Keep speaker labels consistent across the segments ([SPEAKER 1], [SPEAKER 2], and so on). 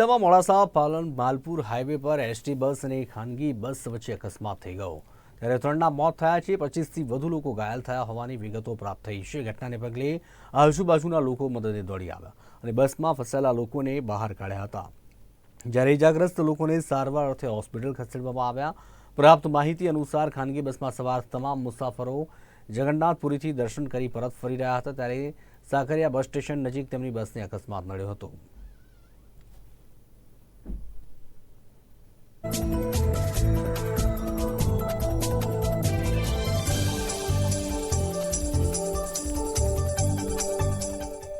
[SPEAKER 1] જિલ્લામાં મોડાસા, પાલન, માલપુર હાઈવે પર એસટી બસ અને ખાનગી બસ વચ્ચે અકસ્માત થઈ ગયો. ત્યારે ત્રણના મોત થયા છે, પચીસથી વધુ લોકો ઘાયલ થયા હોવાની વિગતો પ્રાપ્ત થઈ છે. ઘટનાને પગલે આજુબાજુના લોકો મદદે દોડી આવ્યા અને બસમાં ફસાયેલા લોકોને બહાર કાઢ્યા હતા. જ્યારે ઇજાગ્રસ્ત લોકોને સારવાર અર્થે હોસ્પિટલ ખસેડવામાં આવ્યા. પ્રાપ્ત માહિતી અનુસાર ખાનગી બસમાં સવાર તમામ મુસાફરો જગન્નાથપુરીથી દર્શન કરી પરત ફરી રહ્યા હતા. ત્યારે સાકરિયા બસ સ્ટેશન નજીક તેમની બસને અકસ્માત નડ્યો હતો.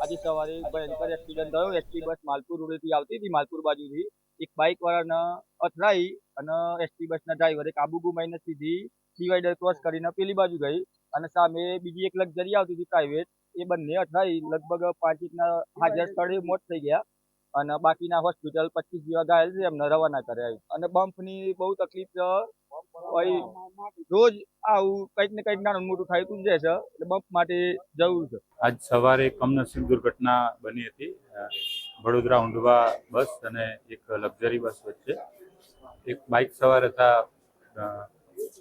[SPEAKER 2] આજે સવારે ભયંકર એક્સિડન્ટ થયો. એસટી બસ માલપુર રોડેથી આવતી હતી, માલપુર બાજુથી. એક બાઇક વાળાને અથડાઈ અને એસટી બસના ડ્રાઈવરે કાબુ ગુમાવીને સીધી ડિવાઈડર ક્રોસ કરીને પેલી બાજુ ગઈ અને સામે બીજી એક લક્ઝરી આવતી હતી પ્રાઇવેટ એ બંને અથડાઈ. લગભગ પાંચ એકના હાજર સ્થળે મોત થઈ ગયા. અને બાકીના હોસ્પિટલ પચીસ જેવા ઘાયલ છે, એમને રવાના કર્યા અને બમ્પની બહુ તકલીફ છે. રોજ આવું કંઈક ને કંઈક નાનું મોટું થતું તું જાય છે, એટલે બમ્પ માટે જરૂર છે.
[SPEAKER 3] આજ સવારે કમનસીબ દુર્ઘટના બની હતી. વડોદરા ઊંડવા બસ અને એક લક્ઝરી બસ વચ્ચે. એક બાઇક સવાર હતા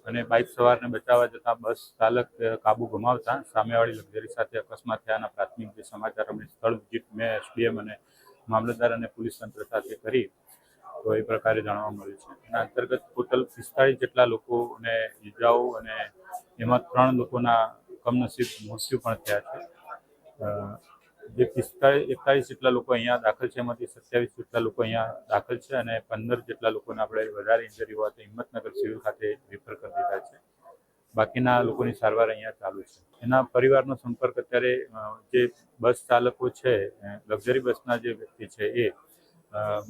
[SPEAKER 3] અને બાઇક સવારને બચાવવા જતા બસ ચાલક કાબુ ગુમાવતા. સામેવાળી લક્ઝરી સાથે અકસ્માત થયાના પ્રાથમિક જે સમાચાર અમને સ્થળ વિઝિટ મેં, એસડીએમ અને મામલતદાર અને પોલીસ તંત્ર સાથે કરી તો એ પ્રકારે જાણવા મળ્યું છે. એના અંતર્ગત ટોટલ પિસ્તાળીસ જેટલા લોકોને ઈજાઓ અને એમાં ત્રણ લોકોના કમનસીબ મૃત્યુ પણ થયા છે. જે પિસ્તાળીસ એકતાળીસ જેટલા લોકો અહીંયા દાખલ છે, એમાંથી સત્યાવીસ જેટલા લોકો અહીંયા દાખલ છે અને પંદર જેટલા લોકોને આપણે વધારે ઇન્જરી હોવાથી હિંમતનગર સિવિલ ખાતે રિફર કરી દીધા છે. બાકીના લોકોની સારવાર અહીંયા ચાલુ છે. એના પરિવારનો સંપર્ક અત્યારે જે બસ ચાલકો છે લક્ઝરી બસના જે વ્યક્તિ છે એ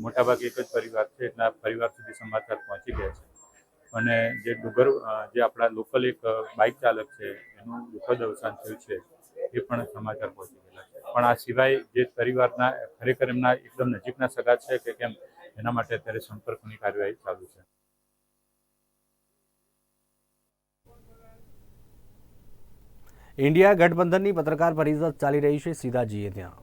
[SPEAKER 3] મોટાભાગે એક જ પરિવાર છે, એટલે આ પરિવાર સુધી સમાચાર પહોંચી ગયા છે. અને જે ડુગર જે આપણા લોકલ એક બાઇક ચાલક છે, એનું દુઃખદ અવસાન થયું છે, એ પણ સમાચાર પહોંચી ગયેલા છે. પણ આ સિવાય જે પરિવારના, ખરેખર એમના એકદમ નજીકના સગા છે કે કેમ, એના માટે અત્યારે સંપર્કની કાર્યવાહી ચાલુ છે.
[SPEAKER 1] ઇન્ડિયા ગઠબંધનની પત્રકાર પરિષદ ચાલી રહી છે સીધા જઈએ ત્યાં.